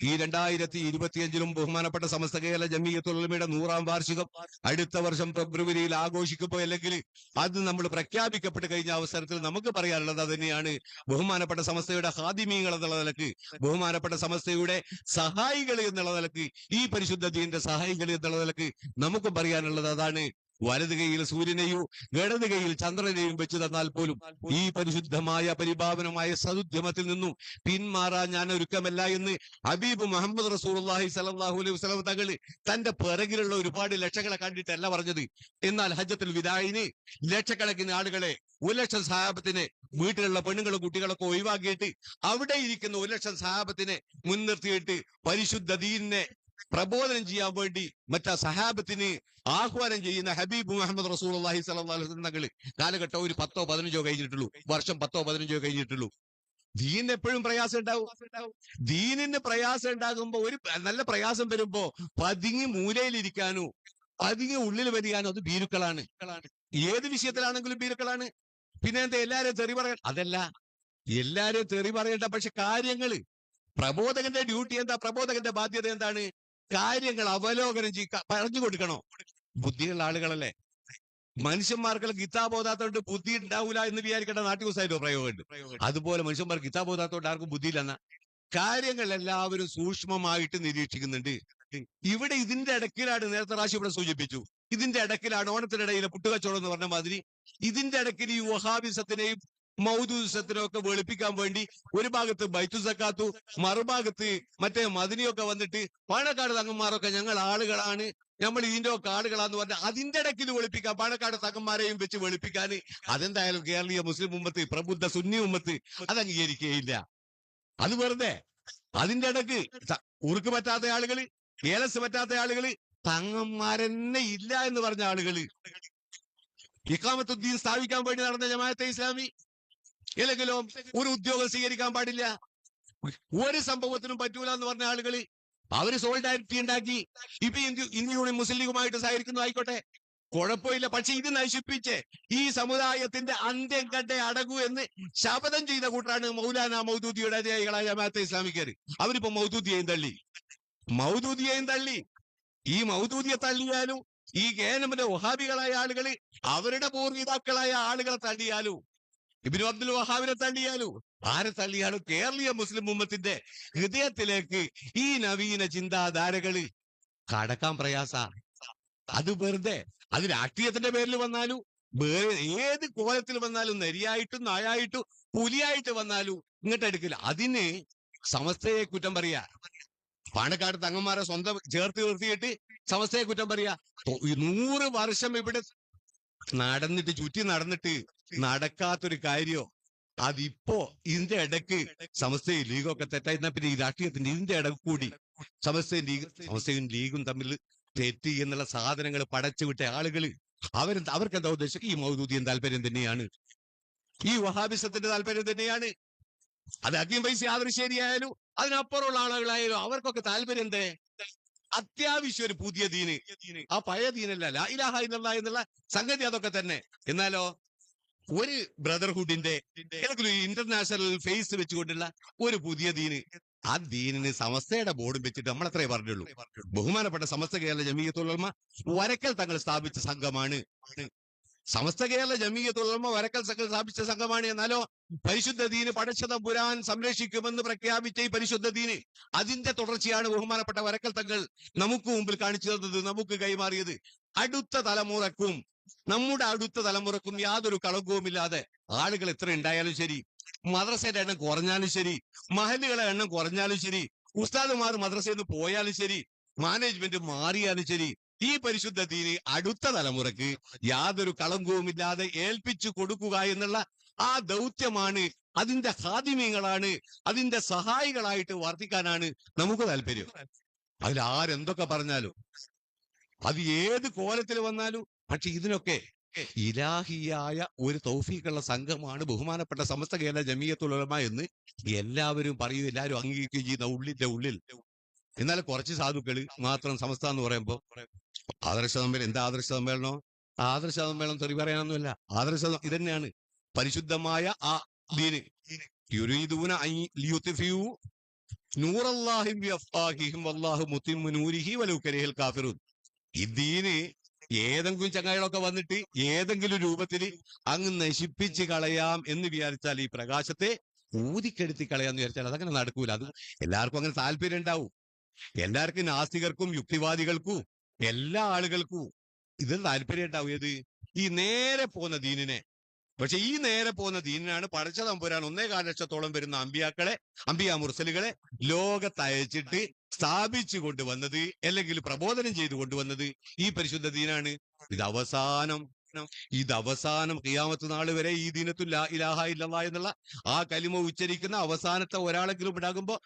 ഈ രണ്ടായിരത്തി ഇരുപത്തിയഞ്ചിലും ബഹുമാനപ്പെട്ട സമസ്ത കേരള ജമീയത്തുലമയുടെ നൂറാം വാർഷികം അടുത്ത വർഷം ഫെബ്രുവരിയിൽ ആഘോഷിക്കുമ്പോൾ അല്ലെങ്കിൽ അത് നമ്മൾ പ്രഖ്യാപിക്കപ്പെട്ട് കഴിഞ്ഞ അവസരത്തിൽ നമുക്ക് പറയാനുള്ളത് തന്നെയാണ് ബഹുമാനപ്പെട്ട സമസ്തയുടെ ഹാദിമീങ്ങൾ എന്നുള്ള നിലയ്ക്ക് ബഹുമാനപ്പെട്ട സമസ്തയുടെ സഹായികൾ എന്നുള്ള നിലയ്ക്ക് ഈ പരിശുദ്ധ ദീന്റെ സഹായികൾ എന്നുള്ള നിലയ്ക്ക് നമുക്ക് പറയാനുള്ളത് അതാണ്. വലത് കൈയിൽ സൂര്യനെയോ ഇടത് കൈയിൽ ചന്ദ്രനെയും വെച്ചു തന്നാൽ പോലും ഈ പരിശുദ്ധമായ പരിപാവനമായ സതുദ്യമത്തിൽ നിന്നും പിന്മാറാൻ ഞാൻ ഒരുക്കമല്ല എന്ന് ഹബീബ് മുഹമ്മദ് റസൂലുള്ളാഹി സ്വല്ലല്ലാഹു അലൈഹി വസല്ലം തങ്ങൾ തന്റെ പിറകിലുള്ള ഒരുപാട് ലക്ഷങ്ങളെ കണ്ടിട്ടല്ല പറഞ്ഞത്. എന്നാൽ ഹജ്ജത്തിൽ വിദായിന് ലക്ഷക്കണക്കിന് ആളുകളെ ഒരു ലക്ഷം സഹാബത്തിനെ വീട്ടിലുള്ള പെണ്ണുങ്ങളും കുട്ടികളൊക്കെ ഒഴിവാക്കിയിട്ട് അവിടെ ഇരിക്കുന്ന ഒരു ലക്ഷം സഹാബത്തിനെ മുൻനിർത്തിയിട്ട് പരിശുദ്ധ ദീനിനെ പ്രബോധനം ചെയ്യാൻ വേണ്ടി മറ്റാ സഹാബത്തിന് ആഹ്വാനം ചെയ്യുന്ന ഹബീബ് മുഹമ്മദ് റസൂൽ അള്ളാഹി തങ്ങൾ കാലഘട്ടം ഒരു പത്തോ പതിനഞ്ചോ കഴിഞ്ഞിട്ടുള്ളൂ. വർഷം പത്തോ പതിനഞ്ചോ കഴിഞ്ഞിട്ടുള്ളൂ. ദീനിന് എപ്പോഴും പ്രയാസം ഉണ്ടാവും. ദീനിന് പ്രയാസം ഉണ്ടാകുമ്പോ ഒരു നല്ല പ്രയാസം വരുമ്പോ പതുങ്ങി മൂലയിലിരിക്കാനോ പതുങ്ങി ഉള്ളിൽ വരികാനോ അത് ഭീരുക്കളാണ്. ഏത് വിഷയത്തിലാണെങ്കിലും ഭീരുക്കളാണ്. പിന്നെ എന്താ എല്ലാരെയും തെറി പറയണ്ട അതല്ല. എല്ലാരെയും തെറി പറയണ്ട പക്ഷെ കാര്യങ്ങൾ. പ്രബോധകന്റെ ഡ്യൂട്ടി എന്താ? പ്രബോധകന്റെ ബാധ്യത എന്താണ്? കാര്യങ്ങൾ അവലോകനം ചെയ്യ പറഞ്ഞു കൊടുക്കണോ? ബുദ്ധിയുള്ള ആളുകളല്ലേ. മനുഷ്യന്മാർക്ക് ഗീതാബോധാത്തോണ്ട് ബുദ്ധി ഉണ്ടാവൂല എന്ന് വിചാരിക്കേണ്ട നാട്ടുകുസായിട്ടോ പ്രയോഗമുണ്ട്? അതുപോലെ മനുഷ്യന്മാർ ഗീതാബോധാത്തോണ്ട് ആർക്കും ബുദ്ധിയില്ലെന്ന കാര്യങ്ങൾ എല്ലാവരും സൂക്ഷ്മമായിട്ട് നിരീക്ഷിക്കുന്നുണ്ട്. ഇവിടെ ഇതിന്റെ ഇടക്കിലാണ് നേരത്തെ റാശി ഇവിടെ സൂചിപ്പിച്ചു. ഇതിന്റെ ഇടക്കിലാണ് ഓണത്തിനിടയിലെ പുട്ടുകച്ചവടം എന്ന് പറഞ്ഞ മാതിരി ഇതിന്റെ ഇടക്കിൽ ഈ വഹാബിസത്തിനെയും മൗദൂസത്തിനെയും ഒക്കെ വെളുപ്പിക്കാൻ വേണ്ടി ഒരു ഭാഗത്ത് ബൈത്തു സക്കാത്തു മറുഭാഗത്ത് മറ്റേ മദിനിയൊക്കെ വന്നിട്ട് പാണക്കാട് തങ്ങന്മാരൊക്കെ ഞങ്ങൾ ആളുകളാണ്. നമ്മൾ ഇതിന്റെ ഒക്കെ ആളുകളാന്ന് പറഞ്ഞ അതിന്റെ ഇടയ്ക്ക് ഇത് വെളുപ്പിക്കാം പാണക്കാട് തങ്ങന്മാരെയും വെച്ച് വെളുപ്പിക്കാൻ അതെന്തായാലും കേരളീയ മുസ്ലിം ഉമ്മത്ത് പ്രബുദ്ധ സുന്നി ഉമ്മത്ത് അത് അംഗീകരിക്കുകയില്ല. അത് വെറുതെ. അതിന്റെ ഇടയ്ക്ക് ഉറുക്ക് പറ്റാത്ത ആളുകൾ ഏലസ് പറ്റാത്ത ആളുകൾ തങ്ങന്മാരെന്നെ ഇല്ല എന്ന് പറഞ്ഞ ആളുകൾ. ഇക്കാമത്തുദ്ദീൻ സ്ഥാപിക്കാൻ വേണ്ടി നടന്ന ജമാഅത്തെ ഇസ്ലാമി ഏതെങ്കിലോ ഒരു ഉദ്യോഗം സ്വീകരിക്കാൻ പാടില്ല. ഒരു സംഭവത്തിനും പറ്റൂല എന്ന് പറഞ്ഞ ആളുകൾ അവർ സോളിഡാരിറ്റി ഉണ്ടാക്കി. ഇപ്പൊ ഇന്ത്യ ഇന്ത്യ യൂണിയൻ മുസ്ലിം ലീഗുമായിട്ട് സഹകരിക്കുന്നു ആയിക്കോട്ടെ. കുഴപ്പമില്ല. പക്ഷെ ഇത് നശിപ്പിച്ച് ഈ സമുദായത്തിന്റെ അന്ത്യം കണ്ടേ അടകൂ എന്ന് ശപഥം ചെയ്ത കൂട്ടാണ് മൗലാന മൗദൂദിയുടെ അനുയായികളായ ജമാഅത്തെ ഇസ്ലാമിക്കാർ അവരിപ്പോ മൗദൂദിയെയും തള്ളി. മൗദൂദിയെയും തള്ളി. ഈ മൗദൂദിയെ തള്ളിയാലും ഈ കേനമിന്റെ വഹാബികളായ ആളുകൾ അവരുടെ പൂർവിതാക്കളായ ആളുകളെ തള്ളിയാലും ഇബിനു അബ്ദുൽ വഹാബിനെ തള്ളിയാലോ? ആരെ തള്ളിയാലോ കേരളീയ മുസ്ലിം ഉമ്മത്തിന്റെ ഹൃദയത്തിലേക്ക് ഈ നവീന ചിന്താധാരകൾ കടക്കാൻ പ്രയാസ. അത് വെറുതെ അത് രാഷ്ട്രീയത്തിന്റെ പേരിൽ വന്നാലും വേറെ ഏത് കോലത്തിൽ വന്നാലും നരിയായിട്ടും നായായിട്ടും പുലിയായിട്ട് വന്നാലും ഇങ്ങോട്ട് എടുക്കില്ല. അതിന് സമസ്തയെ കുറ്റം പറയാ. പാണക്കാട് തങ്ങന്മാരെ സ്വന്തം ചേർത്ത് നിർത്തിയിട്ട് സമസ്തയെ കുറ്റം പറയാ. നൂറ് വർഷം ഇവിടെ നടന്നിട്ട് ചുറ്റി നടന്നിട്ട് നടക്കാത്തൊരു കാര്യോ? അതിപ്പോ ഇതിന്റെ ഇടയ്ക്ക് സമസ്തയും ലീഗൊക്കെ തെറ്റായി. എന്നാ പിന്നെ ഈ രാഷ്ട്രീയത്തിന്റെ ഇതിന്റെ ഇടയ്ക്ക് കൂടി സമസ്തയും ലീഗ് സമസ്തയും ലീഗും തമ്മിൽ തെറ്റി എന്നുള്ള സാധനങ്ങൾ പടച്ചുവിട്ട ആളുകൾ അവർ അവർക്ക് എന്താ ഉദ്ദേശം? ഈ മൗദൂദിയൻ താല്പര്യം തന്നെയാണ്. ഈ വഹാബിസത്തിന്റെ താല്പര്യം തന്നെയാണ്. അത് അഗ്യം പൈസ ആദർശേരിയായാലും അതിനപ്പുറമുള്ള ആളുകളായാലും അവർക്കൊക്കെ താല്പര്യം എന്തേ? അത്യാവശ്യം ഒരു പുതിയ ദീന്. ആ പഴയ ദീനല്ല. ലാ ഇലാഹ എന്നുള്ള എന്നുള്ള സംഗതി അതൊക്കെ തന്നെ. എന്നാലോ ഒരു ബ്രദർഹുഡിന്റെ ഇന്റർനാഷണൽ ഫേസ് വെച്ചുകൊണ്ടുള്ള ഒരു പുതിയ ദീന്. ആ ദീനിന് സമസ്തയുടെ ബോർഡും വെച്ചിട്ട് നമ്മൾ അത്രേ പറഞ്ഞുള്ളൂ. ബഹുമാനപ്പെട്ട സമസ്ത കേരള ജമീയത്തുലമ വരക്കൽ തങ്ങൾ സ്ഥാപിച്ച സംഘമാണ്. സമസ്ത കേരള ജമീയത്തുലമ വരക്കൽ തങ്ങൾ സ്ഥാപിച്ച സംഘമാണ് എന്നാലോ പരിശുദ്ധ ദീന് പടച്ചതം പുരാൻ സംരക്ഷിക്കുമെന്ന് പ്രഖ്യാപിച്ച ഈ പരിശുദ്ധ ദീന് അതിന്റെ തുടർച്ചയാണ് ബഹുമാനപ്പെട്ട വരക്കൽ തങ്ങൾ നമുക്ക് മുമ്പിൽ കാണിച്ചു തന്നത് നമുക്ക് കൈമാറിയത്. അടുത്ത തലമുറക്കും നമ്മുടെ അടുത്ത തലമുറക്കും യാതൊരു കളങ്കവുമില്ലാതെ ആളുകൾ എത്ര ഉണ്ടായാലും ശരി മദ്രസയുടെ എണ്ണം കുറഞ്ഞാലും ശരി മഹലുകളെ എണ്ണം കുറഞ്ഞാലും ശരി ഉസ്താദുമാർ മദ്രസയിൽ നിന്ന് പോയാലും ശരി മാനേജ്മെന്റ് മാറിയാലും ശരി ഈ പരിശുദ്ധ തീരെ അടുത്ത തലമുറയ്ക്ക് യാതൊരു കളങ്കവുമില്ലാതെ ഏൽപ്പിച്ചു കൊടുക്കുക എന്നുള്ള ആ ദൗത്യമാണ് അതിന്റെ ഹാദിമ്യങ്ങളാണ് അതിന്റെ സഹായികളായിട്ട് വർത്തിക്കാനാണ് നമുക്ക് താല്പര്യം. അതിൽ ആരെന്തൊക്കെ പറഞ്ഞാലും അത് ഏത് കോലത്തിൽ വന്നാലും പക്ഷെ ഇതിനൊക്കെ ഇലാഹിയായ ഒരു തൗഫീഖുള്ള സംഘമാണ് ബഹുമാനപ്പെട്ട സമസ്ത കേരള ജമീയത്തുലമ എന്ന് എല്ലാവരും പറയും എല്ലാവരും അംഗീകരിക്കുകയും ചെയ്യുന്ന ഉള്ളിന്റെ ഉള്ളിൽ. എന്നാൽ കുറച്ച് സാധുക്കൾ മാത്രം സമസ്ത എന്ന് പറയുമ്പോ ആദർശ സമ്മേളനം എന്താ ആദർശ സമ്മേളനം? ആദർശ സമ്മേളനം തെറി പറയാനൊന്നുമല്ല. ആദർശ ഇത് തന്നെയാണ് പരിശുദ്ധമായ ആ ദീന്. യുരീദൂന നൂറല്ലാഹിം വല്ലാഹു മുത്തിമ്മു നൂരിഹി കാഫിറൂൻ. ഈ ദീന് ഏതെങ്കിലും ചങ്ങായികളൊക്കെ വന്നിട്ട് ഏതെങ്കിലും രൂപത്തിൽ അങ്ങ് നശിപ്പിച്ച് കളയാം എന്ന് വിചാരിച്ചാൽ ഈ പ്രകാശത്തെ ഊതിക്കെടുത്തി കളയാന്ന് വിചാരിച്ചാൽ അതങ്ങനെ നടക്കൂല. അത് എല്ലാവർക്കും അങ്ങനെ താല്പര്യം ഉണ്ടാവും. എല്ലാവർക്കും നാസ്തികർക്കും യുക്തിവാദികൾക്കും എല്ലാ ആളുകൾക്കും ഇതിൽ താല്പര്യം ഉണ്ടാവും. ഏത്? ഈ നേരെ പോകുന്ന ദീനിനെ. പക്ഷെ ഈ നേരെ പോകുന്ന ദീനിനാണ് പടച്ച തമ്പുരാൻ ഒന്നേകാല ലക്ഷത്തോളം വരുന്ന അമ്പിയാക്കളെ അമ്പിയ മുർസലുകളെ ലോകത്തയച്ചിട്ട് സ്ഥാപിച്ചു കൊണ്ടുവന്നത് അല്ലെങ്കിൽ പ്രബോധനം ചെയ്തു കൊണ്ടുവന്നത് ഈ പരിശുദ്ധ ദീനാണ്. ഇത് അവസാനം. ഇത് അവസാനം കിയാമത്ത് നാൾ വരെ ഈ ദീനത്തു ഇലാഹ ഇല്ലല്ലാ എന്നുള്ള ആ കലിമ ഉച്ചരിക്കുന്ന അവസാനത്തെ ഒരാളെങ്കിലും ഉണ്ടാകുമ്പോ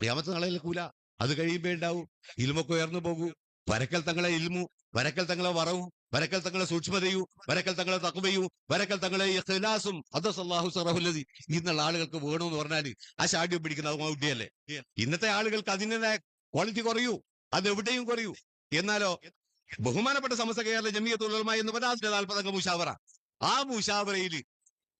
കിയാമത്ത് നാളെ കൂല അത് കഴിയുമ്പോ ഉണ്ടാവും ഇൽമൊക്കെ ഉയർന്നു പോകൂ. വരക്കൽ തങ്ങളെ ഇൽമു വരക്കൽ തങ്ങളെ വറവും വരക്കൽ തങ്ങളെ സൂക്ഷ്മതയും വരക്കൽ തങ്ങളെ തക്കുവയും വരക്കൽ തങ്ങളെ ഇഖ്ലാസും അദസല്ലാഹു സറഹുല്ലതി ഇന്നുള്ള ആളുകൾക്ക് വേണമെന്ന് പറഞ്ഞാൽ ആ ശാഠ്യം പിടിക്കുന്ന മൗഢ്യല്ലേ ഇന്നത്തെ ആളുകൾക്ക് അതിന്റെതായ ക്വാളിറ്റി കുറയൂ അത് എവിടെയും കുറയൂ. എന്നാലോ ബഹുമാനപ്പെട്ട സമസ്ത കേരള ജമിയത്തുലമ എന്ന് പറഞ്ഞാൽ നാൽപ്പതംഗ മുഷാവറ. ആ മുഷാവറയിൽ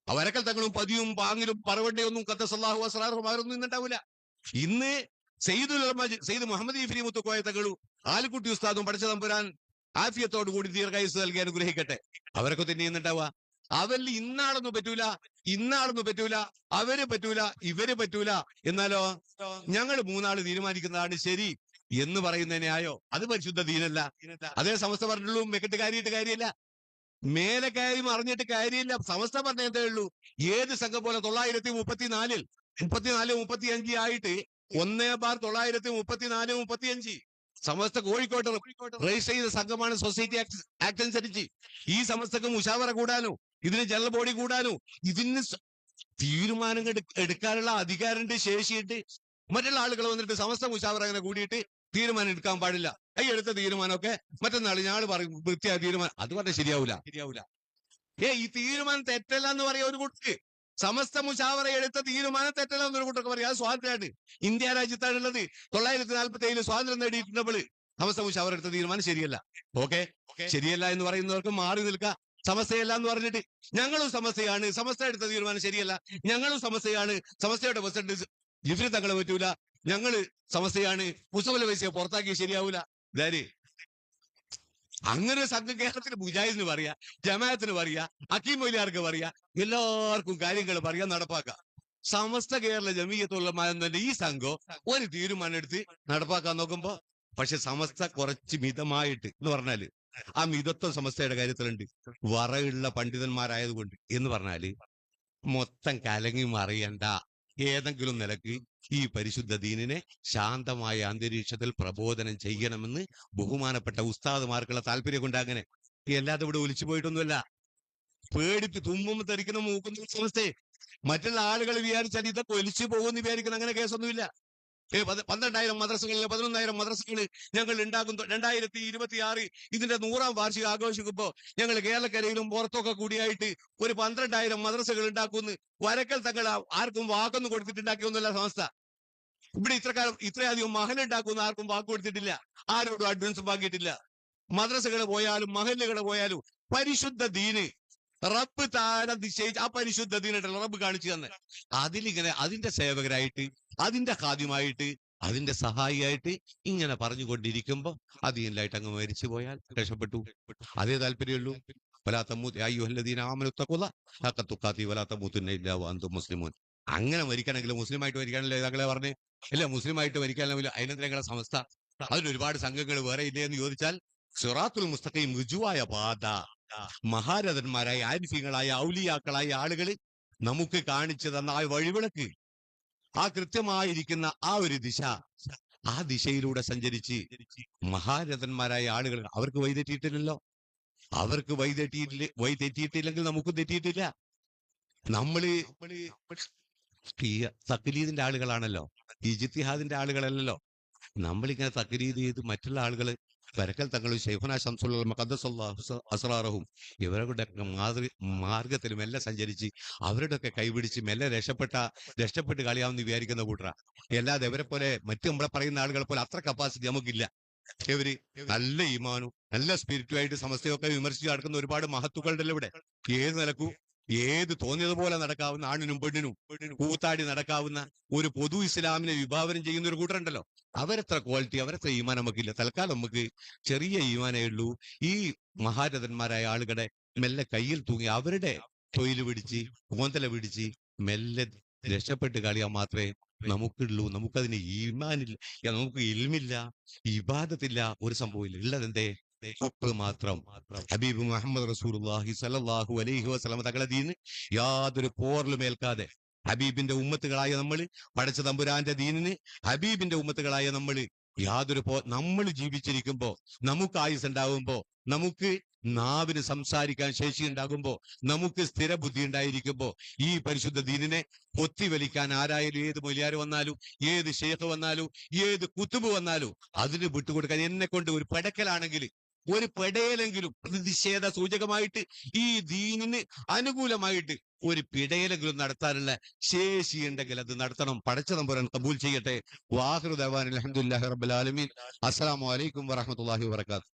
അവരക്കൽ തങ്ങളും പതിയും പാങ്ങിലും പറവണ്ടയൊന്നും കത്തസല്ലാഹു അസ്രാറും അവരൊന്നും ഇന്നുണ്ടാവില്ല ഇന്ന് സെയ്ദുൽ സെയ്ദ് മുഹമ്മദ് ഇഫിരി മുത്തുക്കോയ തങ്ങളും ആലിക്കുട്ടി ഉസ്താദും പഠിച്ച തമ്പുരാൻ ആഫിയത്തോടു കൂടി ദീർഘായുസ് നൽകി അനുഗ്രഹിക്കട്ടെ. അവരൊക്കെ തന്നെ ഇന്നുണ്ടാവുക. അവരിൽ ഇന്നാളൊന്നും പറ്റൂല ഇന്നാളൊന്നും പറ്റൂല അവർ പറ്റൂല ഇവർ പറ്റൂല. എന്നാലോ ഞങ്ങൾ മൂന്നാൾ തീരുമാനിക്കുന്നതാണ് ശരി എന്ന് പറയുന്നതിനെയോ അത് പരിശുദ്ധ ദീനല്ല. അതേ സമസ്ത പറഞ്ഞുള്ളൂ മെക്കിട്ട് കാര്യമായിട്ട് കാര്യമില്ല. മേലെ കാര്യം അറിഞ്ഞിട്ട് കാര്യമില്ല. സമസ്ത പറഞ്ഞ എന്തേ ഉള്ളൂ? ഏത് സംഘം പോലെ തൊള്ളായിരത്തി മുപ്പത്തിനാലിൽ മുപ്പത്തിനാല് മുപ്പത്തി അഞ്ച് ആയിട്ട് ഒന്നേ ബാർ തൊള്ളായിരത്തി മുപ്പത്തിനാല് മുപ്പത്തി അഞ്ച് സമസ്ത കോഴിക്കോട്ട് രജിസ്റ്റർ ചെയ്ത സംഘമാണ് സൊസൈറ്റി ആക്ട് ആക്ട് അനുസരിച്ച്. ഈ സമസ്തക്ക് മുഷാവറ കൂടാനോ? ഇതിന് ജനറൽ ബോഡി കൂടാനോ? ഇതിന് തീരുമാനങ്ങൾ എടുക്ക- എടുക്കാനുള്ള അധികാരമുണ്ട് ശേഷിയിട്ട് മറ്റുള്ള ആളുകൾ വന്നിട്ട് സമസ്ത മുഷാവർ അങ്ങനെ കൂടിയിട്ട് തീരുമാനം എടുക്കാൻ പാടില്ല. ഈ എടുത്ത തീരുമാനമൊക്കെ മറ്റന്നാൾ ഞാൻ പറയും വൃത്തിയായ തീരുമാനം. അത് പറഞ്ഞാൽ ശരിയാവൂല. ശരിയാവൂല. ഏ ഈ തീരുമാനം തെറ്റല്ല എന്ന് പറയാ ഒരു കൂട്ടർക്ക് സമസ്ത മുഷാവറ എടുത്ത തീരുമാനം തെറ്റല്ല എന്നൊരു കൂട്ടർക്ക് പറയാം. അത് സ്വാതന്ത്ര്യമാണ്. ഇന്ത്യ രാജ്യത്താണ് ഉള്ളത് തൊള്ളായിരത്തി നാൽപ്പത്തി ഏഴിൽ സ്വാതന്ത്ര്യം നേടിയിട്ടുണ്ടപ്പോൾ സമസ്ത മുഷാവർ എടുത്ത തീരുമാനം ശരിയല്ല. ഓക്കെ? ശരിയല്ല എന്ന് പറയുന്നവർക്ക് മാറി നിൽക്കുക സമസ്തയല്ല എന്ന് പറഞ്ഞിട്ട് ഞങ്ങളും സമസ്യയാണ്. സമസ്ത എടുത്ത തീരുമാനം ശരിയല്ല. ഞങ്ങളും സമസ്യയാണ്. സമസ്യയുടെ പ്രസിഡന്റ് ജിഫ്രി തങ്ങളെ പറ്റൂല. ഞങ്ങൾ സമസ്യയാണ്. മുസഫല പൈസയെ പുറത്താക്കി ശരിയാവൂല. ഇതാര്? അങ്ങനെ സംഘം കേരളത്തിൽ മുജാഹിദിന് പറയാ ജമാഅത്തിന് പറയാ അക്കീം മൊയ്ലിയാർക്ക് പറയാ എല്ലാവർക്കും കാര്യങ്ങൾ പറയാ നടപ്പാക്കാം. സമസ്ത കേരള ജമീയത്തുള്ള ഈ സംഘം ഒരു തീരുമാനം എടുത്ത് നടപ്പാക്കാൻ നോക്കുമ്പോ പക്ഷെ സമസ്ത കുറച്ച് മിതമായിട്ട് എന്ന് പറഞ്ഞാൽ ആ മിതത്വ സമസ്തയുടെ കാര്യത്തിലുണ്ട്. വറയുള്ള പണ്ഡിതന്മാരായതുകൊണ്ട് എന്ന് പറഞ്ഞാൽ മൊത്തം കലങ്ങി മറിയണ്ട ഏതെങ്കിലും നിലയ്ക്ക് ഈ പരിശുദ്ധ ദീനിനെ ശാന്തമായ അന്തരീക്ഷത്തിൽ പ്രബോധനം ചെയ്യണമെന്ന് ബഹുമാനപ്പെട്ട ഉസ്താദുമാർക്കുള്ള താല്പര്യം കൊണ്ട് അങ്ങനെ അല്ലാതെ ഇവിടെ ഒലിച്ചു പോയിട്ടൊന്നുമല്ല. പേടിച്ച് തുമ്മും തെറിക്കുന്ന മൂക്കുന്ന സമസ്തേ മറ്റുള്ള ആളുകൾ വിചാരിച്ചാൽ ഇതൊക്കെ ഒലിച്ചു പോകുമെന്ന് വിചാരിക്കുന്ന അങ്ങനെ കേസൊന്നുമില്ല. പന്ത്രണ്ടായിരം മദ്രസകളിൽ പതിനൊന്നായിരം മദ്രസകളിൽ ഞങ്ങൾ ഉണ്ടാകും. രണ്ടായിരത്തി ഇരുപത്തി ആറ് ഇതിന്റെ നൂറാം വാർഷികം ആഘോഷിക്കുമ്പോൾ ഞങ്ങൾ കേരളക്കരയിലും പുറത്തൊക്കെ കൂടിയായിട്ട് ഒരു പന്ത്രണ്ടായിരം മദ്രസകൾ ഉണ്ടാക്കുമെന്ന് വരക്കൽ തങ്ങൾ ആർക്കും വാക്കൊന്നും കൊടുത്തിട്ടുണ്ടാക്കിയൊന്നുമല്ല സംസ്ഥ ഇവിടെ ഇത്രക്കാലം ഇത്രയധികം മഹൽ ഉണ്ടാക്കുന്ന ആർക്കും വാക്ക് കൊടുത്തിട്ടില്ല. ആരോടും അഡ്വാൻസ് വാങ്ങിയിട്ടില്ല. മദ്രസകൾ പോയാലും മഹല്ലുകൾ പോയാലും പരിശുദ്ധ ദീന് റബ്ബ് താരം നിശ്ചയിച്ച് ആ പരിശുദ്ധ ദീനുണ്ടല്ലോ റബ്ബ് കാണിച്ചു തന്നെ. അതിലിങ്ങനെ അതിന്റെ സേവകരായിട്ട് അതിന്റെ ഖാദ്യമായിട്ട് അതിന്റെ സഹായിയായിട്ട് ഇങ്ങനെ പറഞ്ഞുകൊണ്ടിരിക്കുമ്പോ അതീനിലായിട്ട് അങ്ങ് മരിച്ചു പോയാൽ രക്ഷപ്പെട്ടു. അതേ താല്പര്യമുള്ളൂ മുസ്ലിമോൻ. അങ്ങനെ മരിക്കണമെങ്കിൽ മുസ്ലിമായിട്ട് മരിക്കാനല്ലേ താങ്കളെ പറഞ്ഞേ? ഇല്ല മുസ്ലിമായിട്ട് മരിക്കാനെങ്കിൽ അതിനെന്തിനാ സംസ്ഥ ഒരുപാട് സംഘങ്ങൾ വേറെ ഇല്ലേ എന്ന് ചോദിച്ചാൽ സിറാത്തുൽ മുസ്തഖയും ഋജുവായ പാത മഹാരഥന്മാരായ ആരിഫ്യങ്ങളായ ഔലിയാക്കളായ ആളുകൾ നമുക്ക് കാണിച്ചു തന്ന ആ വഴിവിളക്ക് ആ കൃത്യമായിരിക്കുന്ന ആ ഒരു ദിശ ആ ദിശയിലൂടെ സഞ്ചരിച്ച് മഹാരഥന്മാരായ ആളുകൾ അവർക്ക് വഴിതെറ്റിയിട്ടില്ലല്ലോ അവർക്ക് വഴിതെറ്റിയിട്ടില്ല വഴി തെറ്റിയിട്ടില്ലെങ്കിൽ നമുക്ക് തെറ്റിയിട്ടില്ല. നമ്മൾ ഈ ആളുകളാണല്ലോ ഈ ജിത്തിഹാദിന്റെ ആളുകളല്ലല്ലോ. നമ്മളിങ്ങനെ തക്ലീദ് ചെയ്ത് മറ്റുള്ള ആളുകൾ വരക്കൽ തങ്ങളും ഷെയ്ഖുന ഷംസുൽ മഖദ്ദസല്ലാഹു അസ്റാറഹും ഇവരുടെ മാതൃ മാർഗത്തിൽ മെല്ലെ സഞ്ചരിച്ച് അവരുടെ ഒക്കെ കൈപിടിച്ച് മെല്ലെ രക്ഷപ്പെട്ട രക്ഷപ്പെട്ട് കളിയാവുന്ന വിചാരിക്കുന്ന കൂട്ടറ അല്ലാതെ ഇവരെ പോലെ മറ്റു നമ്മളെ പറയുന്ന ആളുകളെ പോലെ അത്ര കപ്പാസിറ്റി നമുക്കില്ല. ഇവർ നല്ല ഈമാനും നല്ല സ്പിരിറ്റുമായിട്ട് സമസ്തയൊക്കെ വിമർശിച്ച് നടക്കുന്ന ഒരുപാട് മഹത്തുക്കളുടെ ഇവിടെ. ഏത് നിലക്കും ഏത് തോന്നിയതുപോലെ നടക്കാവുന്ന ആണിനും പെണ്ണിനും കൂത്താടി നടക്കാവുന്ന ഒരു പൊതു ഇസ്ലാമിനെ വിഭാവനം ചെയ്യുന്ന ഒരു കൂട്ടരുണ്ടല്ലോ. അവരെത്ര ക്വാളിറ്റി അവരെത്ര ഈമാൻ നമുക്കില്ല. തൽക്കാലം നമുക്ക് ചെറിയ ഈമാനേ ഉള്ളൂ. ഈ മഹാരഥന്മാരായ ആളുകളെ മെല്ലെ കയ്യിൽ തൂങ്ങി അവരുടെ തൊഴിൽ പിടിച്ച് കോന്തല പിടിച്ച് മെല്ലെ രക്ഷപ്പെട്ട് കളിയാൻ മാത്രമേ നമുക്കുള്ളൂ. നമുക്കതിന് ഈമാനില്ല നമുക്ക് ഇൽമില്ല ഇബാദത്തില്ല ഒരു സംഭവമില്ല ഉള്ളതെന്തേ? മാത്രം. ഹബീബ് മുഹമ്മദ് അലൈഹി യാതൊരു പോറലും ഏൽക്കാതെ. ഹബീബിന്റെ ഉമ്മത്തുകളായ നമ്മൾ പടച്ച തമ്പുരാന്റെ ദീനിന് ഹബീബിന്റെ ഉമ്മത്തുകളായ നമ്മൾ യാതൊരു പോ നമ്മൾ ജീവിച്ചിരിക്കുമ്പോ നമുക്ക് ആയുസ് ഉണ്ടാവുമ്പോ നമുക്ക് നാവിന് സംസാരിക്കാൻ ശേഷി ഉണ്ടാകുമ്പോ നമുക്ക് സ്ഥിരബുദ്ധി ഉണ്ടായിരിക്കുമ്പോ ഈ പരിശുദ്ധ ദീനിനെ പൊത്തിവലിക്കാൻ ആരായാലും ഏത് മൊലിയാർ വന്നാലും ഏത് ഷെയ്ഖ് വന്നാലും ഏത് കുത്തുബ് വന്നാലും അതിന് വിട്ടുകൊടുക്കാൻ എന്നെ കൊണ്ട് ഒരു പെടക്കലാണെങ്കിൽ ഒരു പിടയിലെങ്കിലും പ്രതിഷേധ സൂചകമായിട്ട് ഈ ദീനിന് അനുകൂലമായിട്ട് ഒരു പിടയലെങ്കിലും നടത്താനുള്ള ശേഷി ഉണ്ടെങ്കിൽ അത് നടത്തണം. പടച്ചതമ്പുരൻ കബൂൽ ചെയ്യട്ടെ. വാഹൃദാൻ അലഹമുല്ലാഹി റബ്ബുൽ അസ്സാം അലൈക്കും വറഹ്മത്തുള്ളാഹി വബറകാതുഹു.